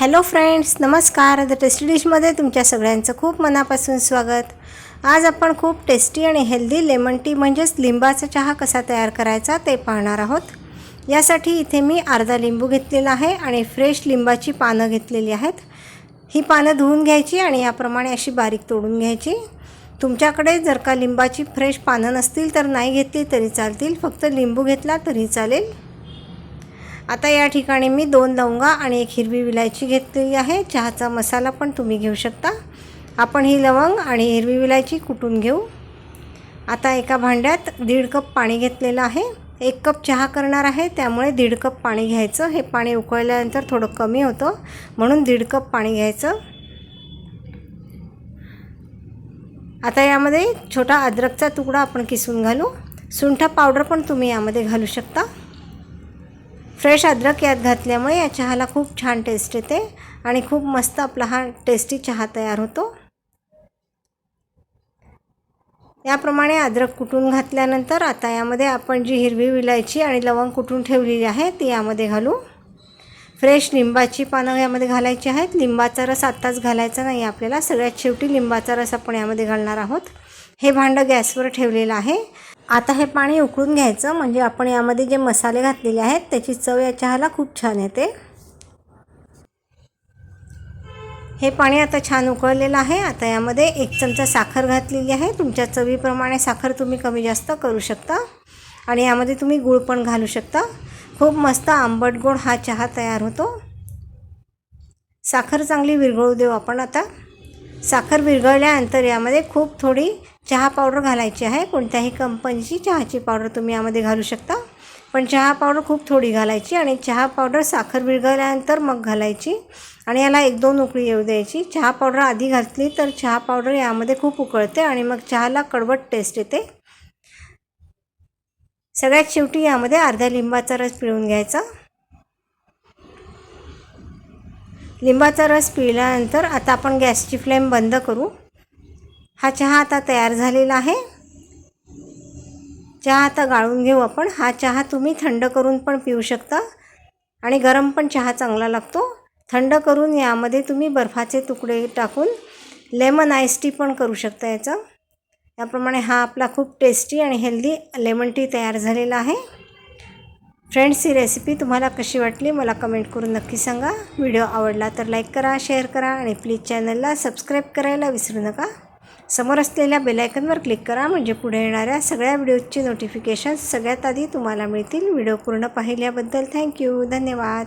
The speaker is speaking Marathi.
हॅलो फ्रेंड्स नमस्कार. द टेस्टी डिशमध्ये तुमच्या सगळ्यांचं खूप मनापासून स्वागत. आज आपण खूप टेस्टी आणि हेल्दी लेमन टी म्हणजेच लिंबाचा चहा कसा तयार करायचा ते पाहणार आहोत. यासाठी इथे मी अर्धा लिंबू घेतलेला आहे आणि फ्रेश लिंबाची पानं घेतलेली आहेत. ही पानं धुवून घ्यायची आणि याप्रमाणे अशी बारीक तोडून घ्यायची. तुमच्याकडे जर का लिंबाची फ्रेश पानं नसतील तर नाही घेतली तरी चालतील. फक्त लिंबू घेतला तरी चालेल. आता या ठिकाणी मी दोन लवंगा आणि एक हिरवी विलायची घेतलेली आहे. चहाचा मसाला पण तुम्ही घेऊ शकता. आपण ही लवंग आणि हिरवी विलायची कुटून घेऊ. आता एका भांड्यात दीड कप पाणी घेतलेलं आहे. एक कप चहा करणार आहे. त्यामुळे दीड कप पाणी घ्यायचं. हे पाणी उकळल्यानंतर थोडं कमी होतं. म्हणून दीड कप पाणी घ्यायचं. आता यामध्ये छोटा अद्रकचा तुकडा आपण किसून घालू. सुंठा पावडर पण तुम्ही यामध्ये घालू शकता. फ्रेश अद्रक यात घातल्यामुळे या चहाला खूप छान टेस्ट येते आणि खूप मस्त आपला हा टेस्टी चहा तयार होतो. याप्रमाणे अद्रक कुटून घातल्यानंतर आता यामध्ये आपण जी हिरवी विलायची आणि लवंग कुटून ठेवलेली आहे ती यामध्ये घालू. फ्रेश लिंबाची पानं यामध्ये घालायची आहेत. लिंबाचा रस आत्ताच घालायचा नाही आपल्याला. सगळ्यात शेवटी लिंबाचा रस आपण यामध्ये घालणार आहोत. हे भांडं गॅसवर ठेवलेलं आहे. आता हे पाणी उकळून घ्यायचं म्हणजे आपण यामध्ये जे मसाले घातलेले आहेत त्याची चव या चहाला खूप छान येते. हे पाणी आता छान उकळलेलं आहे. आता यामध्ये एक चमचा साखर घातलेली आहे. तुमच्या चवीप्रमाणे साखर तुम्ही कमी जास्त करू शकता. आणि यामध्ये तुम्ही गूळ पण घालू शकता. खूप मस्त आंबट गोड हा चहा तयार होतो. साखर चांगली विरघळू देऊ आपण आता. साखर विरघळल्यानंतर यामध्ये खूप थोडी चहा पावडर घालायची आहे. कोणत्याही कंपनीची चहाची पावडर तुम्ही यामध्ये घालू शकता. पण चहा पावडर खूप थोडी घालायची आणि चहा पावडर साखर विरघळल्यानंतर मग घालायची आणि याला एक दोन उकळी येऊ द्यायची. चहा पावडर आधी घातली तर चहा पावडर यामध्ये खूप उकळते आणि मग चहाला कडवट टेस्ट येते. सगळ्यात शेवटी यामध्ये अर्ध्या लिंबाचा रस पिळून घ्यायचा. लिंबाचा रस पिल्यानंतर आता आपण गॅसची फ्लेम बंद करू. हा चहा आता तयार झालेला आहे. चहा आता गाळून घेऊ आपण. हा चहा तुम्ही थंड करून पण पिऊ शकता आणि गरम पण चहा चांगला लागतो. थंड करून यामध्ये तुम्ही बर्फाचे तुकडे टाकून लेमन आईस टी पण करू शकता याचं. त्याप्रमाणे हा आपला खूप टेस्टी आणि हेल्दी लेमन टी तयार झालेला आहे. फ्रेंड्स ही रेसिपी तुम्हाला कशी वाटली मला कमेंट करून नक्की सांगा. व्हिडिओ आवडला तर लाईक करा शेअर करा आणि प्लीज चॅनलला सबस्क्राईब करायला विसरू नका. समोर असलेल्या बेलायकनवर क्लिक करा म्हणजे पुढे येणाऱ्या सगळ्या व्हिडिओजची नोटिफिकेशन्स सगळ्यात आधी तुम्हाला मिळतील. व्हिडिओ पूर्ण पाहिल्याबद्दल थँक्यू धन्यवाद.